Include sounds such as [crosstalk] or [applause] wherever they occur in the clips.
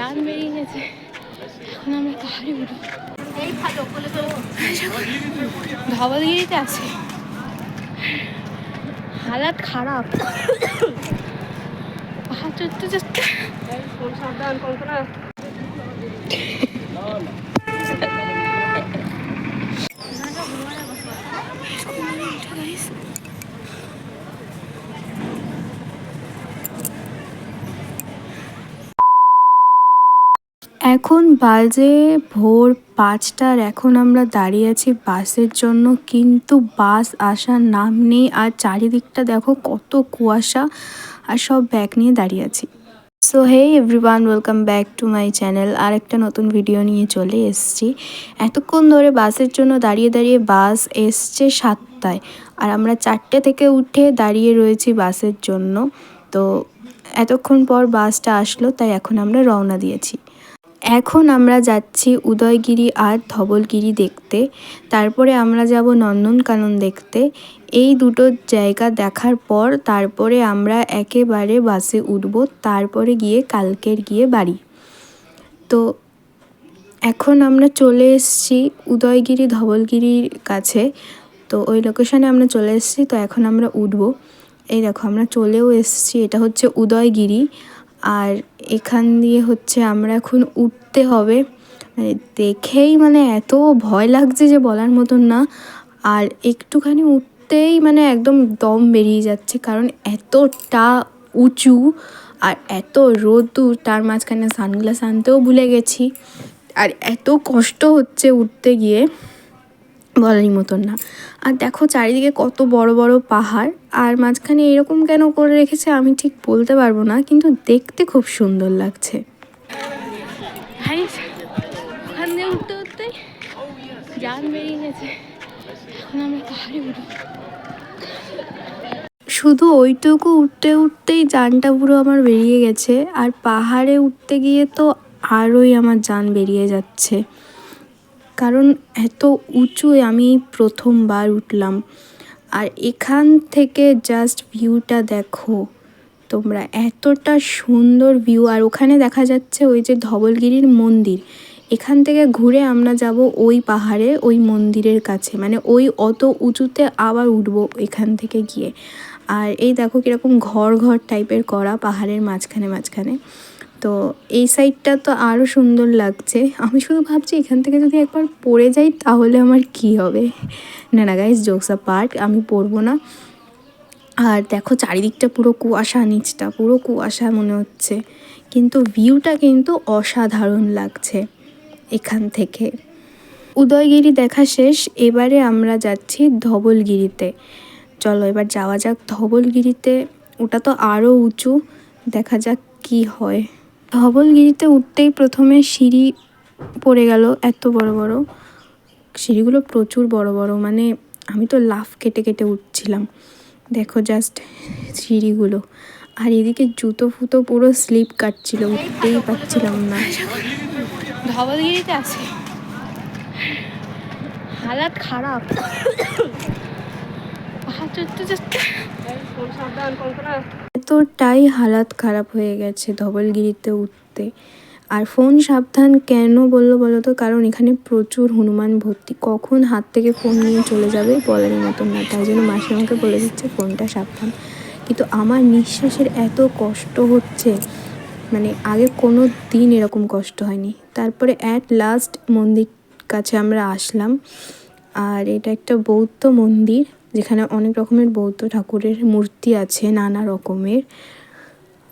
যান বেরিয়ে গেছে। এখন আমরা পাহাড়ে উঠবো। ধবলগিরিতে আছে। হালাত খারাপ। পাহাড় চড়তে চড়তে এখন বাজে ভোর পাঁচটার, এখন আমরা দাঁড়িয়ে আছি বাসের জন্য, কিন্তু বাস আসার নাম নেই। আর চারিদিকটা দেখো কত কুয়াশা আর সব ব্যাগ নিয়ে দাঁড়িয়ে আছি। So hey everyone welcome back to my channel আর একটা নতুন ভিডিও নিয়ে চলে এসেছি। এতক্ষণ ধরে বাসের জন্য দাঁড়িয়ে দাঁড়িয়ে বাস এসছে সাতটায়। আর আমরা চারটে থেকে উঠে দাঁড়িয়ে রয়েছি বাসের জন্য। তো, এতক্ষণ পর বাসটা আসলো, তাই এখন আমরা রওনা দিয়েছি। এখন আমরা যাচ্ছি উদয়গিরি আর ধবলগিরি দেখতে। তারপরে আমরা যাব নন্দনকানন দেখতে। এই দুটো জায়গা দেখার পর তারপরে আমরা একেবারে বাসে উঠব, তারপরে গিয়ে কালকের গিয়ে বাড়ি। তো এখন আমরা চলে এসেছি উদয়গিরি ধবলগিরির কাছে। তো ওই লোকেশনে আমরা চলে এসেছি, তো এখন আমরা উঠবো। এই দেখো, আমরা চলেও এসেছি, এটা হচ্ছে উদয়গিরি। আর এখান দিয়ে হচ্ছে আমরা এখন উঠতে হবে। মানে দেখেই মানে এত ভয় লাগছে যে বলার মতন না। আর একটুখানি উঠতেই মানে একদম দম বেরিয়ে যাচ্ছে, কারণ এতটা উঁচু আর এত রোদ্দুর তার মাঝখানে সানগ্লাস আনতেও ভুলে গেছি। আর এত কষ্ট হচ্ছে উঠতে গিয়ে। বলারই মতন না। আর দেখো চারিদিকে কত বড় বড় পাহাড় আর মাঝখানে এরকম কেন করে রেখেছে আমি ঠিক বলতে পারব না কিন্তু দেখতে খুব সুন্দর লাগছে। ওখান দিয়ে উঠতে উঠতে যান বেরিয়ে গেছে। এখন আমরা পাহাড়ে উঠবো। শুধু ওইটুকু উঠতে উঠতেই জানটা পুরো আমার বেরিয়ে গেছে আর পাহাড়ে উঠতে গিয়ে তো আরোই আমার জান বেরিয়ে যাচ্ছে। কারণ এত উঁচুয় আমি প্রথমবার উঠলাম। আর এখান থেকে জাস্ট ভিউটা দেখো। তোমরা এতটা সুন্দর ভিউ আর ওখানে দেখা যাচ্ছে ওই যে ধবলগিরির মন্দির। এখান থেকে ঘুরে আমরা যাব ওই পাহাড়ে, ওই মন্দিরের কাছে। মানে ওই অত উঁচুতে আবার উঠব এখান থেকে গিয়ে। আর এই দেখো কীরকম ঘর ঘর টাইপের করা পাহাড়ের মাঝখানে মাঝখানে। তো এই সাইডটা তো আরও সুন্দর লাগছে। আমি শুধু ভাবছি এখান থেকে যদি একবার পড়ে যাই, তাহলে আমার কি হবে? না না গাইজ জোকসা পার্ক আমি পড়ব না। আর দেখো, চারিদিকটা পুরো কুয়াশা, নিচটা পুরো কুয়াশা মনে হচ্ছে। কিন্তু ভিউটা কিন্তু অসাধারণ লাগছে এখান থেকে। উদয়গিরি দেখা শেষ, এবারে আমরা যাচ্ছি ধবলগিরিতে। চলো, এবার যাওয়া যাক ধবলগিরিতে। ওটা তো আরও উঁচু, দেখা যাক কি হয়। ধবলগিরিতে উঠতেই প্রথমে সিঁড়ি পড়ে গেল এত বড় বড়। সিঁড়িগুলো প্রচুর বড় বড় মানে আমি তো লাফ কেটে কেটে উঠছিলাম। দেখো জাস্ট সিঁড়িগুলো। আর এদিকে জুতো ফুতো পুরো স্লিপ কাটছিল উঠতেই পারছিলাম না। ধবলগিরিতে আছে। হালাত খারাপ। [coughs] পাহাড় চড়তে চড়তে এতটাই হালাত খারাপ হয়ে গেছে ধবলগিরিতে উঠতে। আর ফোন সাবধান কেন বলল বলো তো কারণ এখানে প্রচুর হনুমান ভর্তি। কখন হাত থেকে ফোন নিয়ে চলে যাবে বলার মতন না। তাই জন্য মাসি আমাকে বলে দিচ্ছে ফোনটা সাবধান। কিন্তু আমার নিঃশ্বাসের এত কষ্ট হচ্ছে মানে আগে কোনো দিন এরকম কষ্ট হয়নি। তারপরে অ্যাট লাস্ট মন্দির কাছে আমরা আসলাম। আর এটা একটা বৌদ্ধ মন্দির। যেখানে অনেক রকমের বৌদ্ধ ঠাকুরের মূর্তি আছে, নানা রকমের।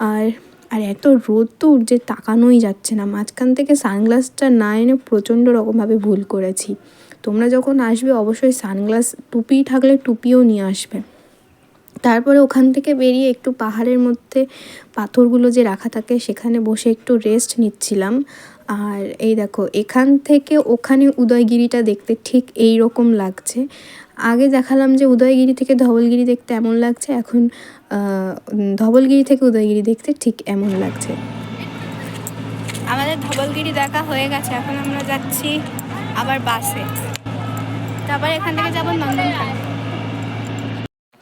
আর আর এত রোদ রোদ্দুর যে তাকানোই যাচ্ছে না। মাঝখান থেকে সানগ্লাসটা না এনে প্রচণ্ড রকমভাবে ভুল করেছি। তোমরা যখন আসবে, অবশ্যই সানগ্লাস টুপি থাকলে টুপিও নিয়ে আসবে। তারপরে ওখান থেকে বেরিয়ে একটু পাহাড়ের মধ্যে পাথরগুলো যে রাখা থাকে, সেখানে বসে একটু রেস্ট নিচ্ছিলাম। আর এই দেখো, এখান থেকে ওখানে উদয়গিরিটা দেখতে ঠিক এই রকম লাগছে। আগে দেখালাম যে উদয়গিরি থেকে ধবলগিরি দেখতে এমন লাগছে, এখন ধবলগিরি থেকে উদয়গিরি দেখতে ঠিক এমন লাগছে। আমাদের ধবলগিরি দেখা হয়ে গেছে, এখন আমরা যাচ্ছি আবার বাসে। তারপর এখান থেকে যাব নন্দনকানন।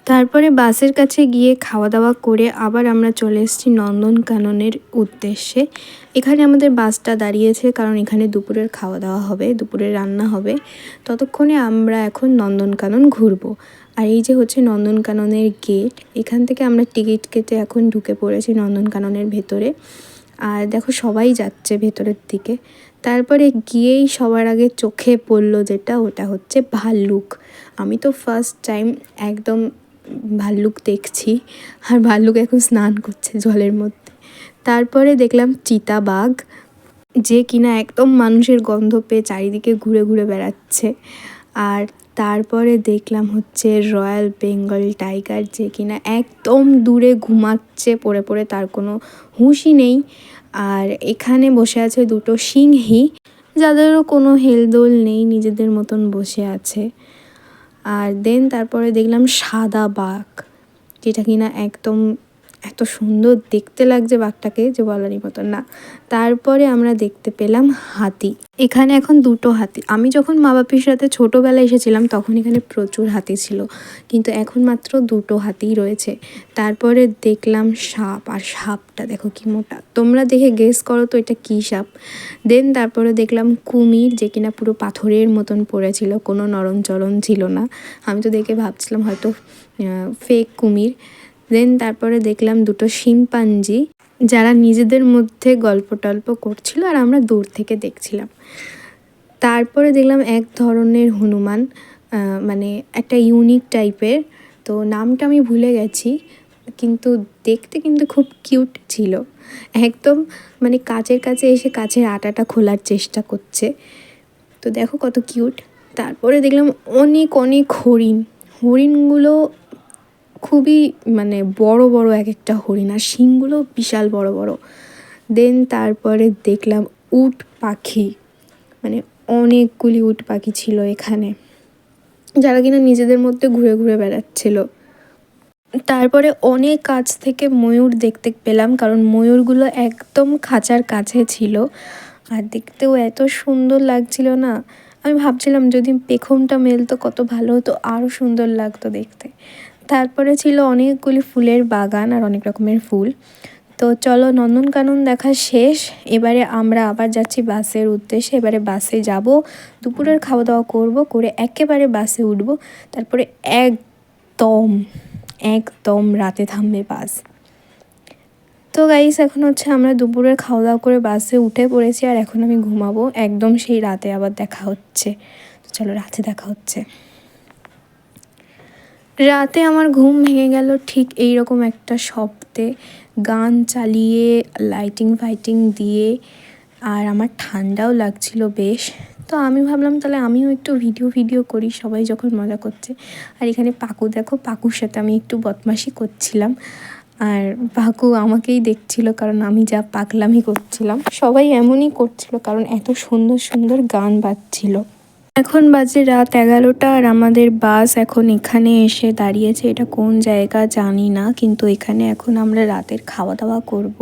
তারপরে বাসের কাছে গিয়ে খাওয়া দাওয়া করে আবার আমরা চলে এসেছি নন্দনকাননের উদ্দেশ্যে। এখানে আমাদের বাসটা দাঁড়িয়েছে কারণ এখানে দুপুরের খাওয়া দাওয়া হবে, দুপুরের রান্না হবে। ততক্ষণে আমরা এখন নন্দনকানন ঘুরবো। আর এই যে হচ্ছে নন্দনকাননের গেট এখান থেকে আমরা টিকিট কেটে এখন ঢুকে পড়েছি নন্দনকাননের ভেতরে। আর দেখো সবাই যাচ্ছে ভেতরের দিকে। তারপরে গিয়েই সবার আগে চোখে পড়ল যেটা, ওটা হচ্ছে ভাল্লুক। আমি তো ফার্স্ট টাইম একদম ভাল্লুক দেখছি আর ভাল্লুক এখন স্নান করছে জলের মধ্যে। তারপরে দেখলাম চিতাবাঘ যে কিনা একদম মানুষের গন্ধ পেয়ে চারিদিকে ঘুরে ঘুরে বেড়াচ্ছে। আর তারপরে দেখলাম হচ্ছে রয়্যাল বেঙ্গল টাইগার, যে কিনা একদম দূরে ঘুমাচ্ছে, পড়ে পড়ে তার কোনো হুঁশই নেই। আর এখানে বসে আছে দুটো সিংহী, যাদেরও কোনো হেলদোল নেই, নিজেদের মতন বসে আছে। আর দেন তারপরে দেখলাম সাদা বাঘ যেটা কিনা একদম এত সুন্দর দেখতে লাগছে বাঘটাকে যে বলারই মতন না। তারপরে আমরা দেখতে পেলাম হাতি। এখানে এখন দুটো হাতি। আমি যখন মা বাপির সাথে ছোটোবেলায় এসেছিলাম, তখন এখানে প্রচুর হাতি ছিল। কিন্তু এখন মাত্র দুটো হাতিই রয়েছে। তারপরে দেখলাম সাপ। আর সাপটা দেখো কি মোটা। তোমরা দেখে গেস করো তো এটা কী সাপ। দেন তারপরে দেখলাম কুমির, যে কিনা পুরো পাথরের মতন পড়েছিল। কোনো নরম চরম ছিল না। আমি তো দেখে ভাবছিলাম হয়তো ফেক কুমির। দেন তারপরে দেখলাম দুটো শিম্পাঞ্জি যারা নিজেদের মধ্যে গল্প টল্প করছিল আর আমরা দূর থেকে দেখছিলাম। তারপরে দেখলাম এক ধরনের হনুমান মানে একটা ইউনিক টাইপের তো নামটা আমি ভুলে গেছি, কিন্তু দেখতে কিন্তু খুব কিউট ছিল। একদম মানে কাচের কাছে এসে কাছের আটাটা খোলার চেষ্টা করছে। তো দেখো কত কিউট তারপরে দেখলাম অনেক অনেক হরিণ। হরিণগুলো খুবই মানে বড় বড় এক একটা হরিণ, আর শিংগুলো বিশাল বড় বড়। দেন তারপরে দেখলাম উট পাখি মানে অনেকগুলি উট পাখি ছিল এখানে, যারা কিনা নিজেদের মধ্যে ঘুরে ঘুরে বেড়াচ্ছিল। তারপরে অনেক কাছ থেকে ময়ূর দেখতে পেলাম, কারণ ময়ূরগুলো একদম খাঁচার কাছে ছিল। আর দেখতেও এত সুন্দর লাগছিল না। আমি ভাবছিলাম যদি পেখমটা মেলতো কত ভালো হতো আরও সুন্দর লাগতো দেখতে। তারপরে ছিল অনেকগুলি ফুলের বাগান আর অনেক রকমের ফুল। তো চলো নন্দনকানন দেখা শেষ, এবারে আমরা আবার যাচ্ছি বাসের উদ্দেশ্যে, এবারে বাসে যাব, দুপুরের খাওয়া দাওয়া করব, করে একেবারে বাসে উঠব, তারপরে একদম একদম রাতে থামবে বাস। তো গাইস এখন হচ্ছে আমরা দুপুরের খাওয়া দাওয়া করে বাসে উঠে পড়েছি আর এখন আমি ঘুমাবো। একদম সেই রাতে আবার দেখা হচ্ছে। তো চলো রাতে দেখা হচ্ছে। রাতে আমার ঘুম ভেঙে গেল ঠিক এই রকম একটা শব্দে। গান চালিয়ে লাইটিং ফাইটিং দিয়ে আর আমার ঠান্ডাও লাগছিল বেশ। তো আমি ভাবলাম তাহলে আমিও একটু ভিডিও ভিডিও করি, সবাই যখন মজা করছে। আর এখানে পাকু দেখো, পাকুর সাথে আমি একটু বদমাশি করছিলাম। আর পাকু আমাকেই দেখছিল, কারণ আমি যা পাগলামি করছিলাম, সবাই এমনই করছিল, কারণ এত সুন্দর সুন্দর গান বাজছিল। এখন বাজে রাত এগারোটা আর আমাদের বাস এখন এখানে এসে দাঁড়িয়েছে, এটা কোন জায়গা জানি না, কিন্তু এখানে এখন আমরা রাতের খাওয়া দাওয়া করব।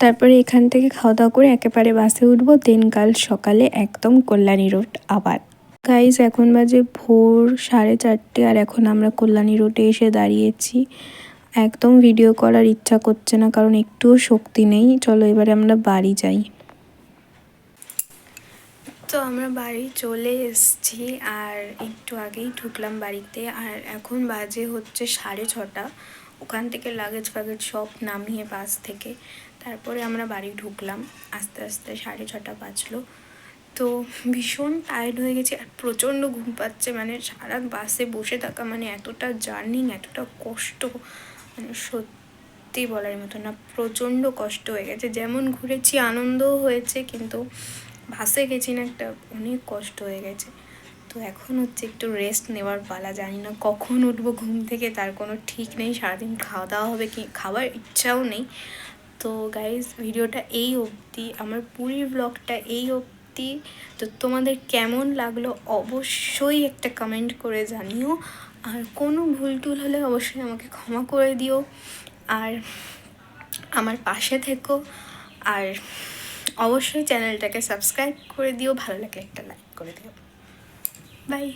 তারপরে এখান থেকে খাওয়া দাওয়া করে একেবারে বাসে উঠবো, দেন কাল সকালে একদম কল্যাণী রোড আবার। গাইজ এখন বাজে ভোর সাড়ে চারটে আর এখন আমরা কল্যাণী রোডে এসে দাঁড়িয়েছি। একদম ভিডিও করার ইচ্ছা করছে না, কারণ একটুও শক্তি নেই। চলো এবারে আমরা বাড়ি যাই। তো আমরা বাড়ি চলে এসেছি, আর একটু আগেই ঢুকলাম বাড়িতে, আর এখন বাজে হচ্ছে সাড়ে ছটা। ওখান থেকে লাগেজ ফাগেজ সব নামিয়ে বাস থেকে, তারপরে আমরা বাড়ি ঢুকলাম। আস্তে আস্তে সাড়ে ছটা বাজলো। তো ভীষণ টায়ার্ড হয়ে গেছি, আর প্রচণ্ড ঘুম পাচ্ছে মানে সারা বাসে বসে থাকা মানে এতটা জার্নিং, এতটা কষ্ট। মানে সত্যি বলার মতো না, প্রচণ্ড কষ্ট হয়ে গেছে। যেমন ঘুরেছি, আনন্দও হয়েছে, কিন্তু ভাসে গেছি না, একটা অনেক কষ্ট হয়ে গেছে। তো এখন হচ্ছে একটু রেস্ট নেওয়ার পালা, জানি না কখন উঠবো, ঘুম থেকে তার কোনো ঠিক নেই, সারাদিন খাওয়া দাওয়া হবে কি, খাওয়ার ইচ্ছাও নেই। তো গাইজ ভিডিওটা এই অবধি, আমার পুরীর ব্লগটা এই অবধি। তো তোমাদের কেমন লাগল, অবশ্যই একটা কমেন্ট করে জানিও। আর কোনো ভুল টুল হলে অবশ্যই আমাকে ক্ষমা করে দিও। আর আমার পাশে থেকো। আর অবশ্যই চ্যানেলটাকে সাবস্ক্রাইব করে দিও। ভালো লাগলে একটা লাইক করে দিও। বাই।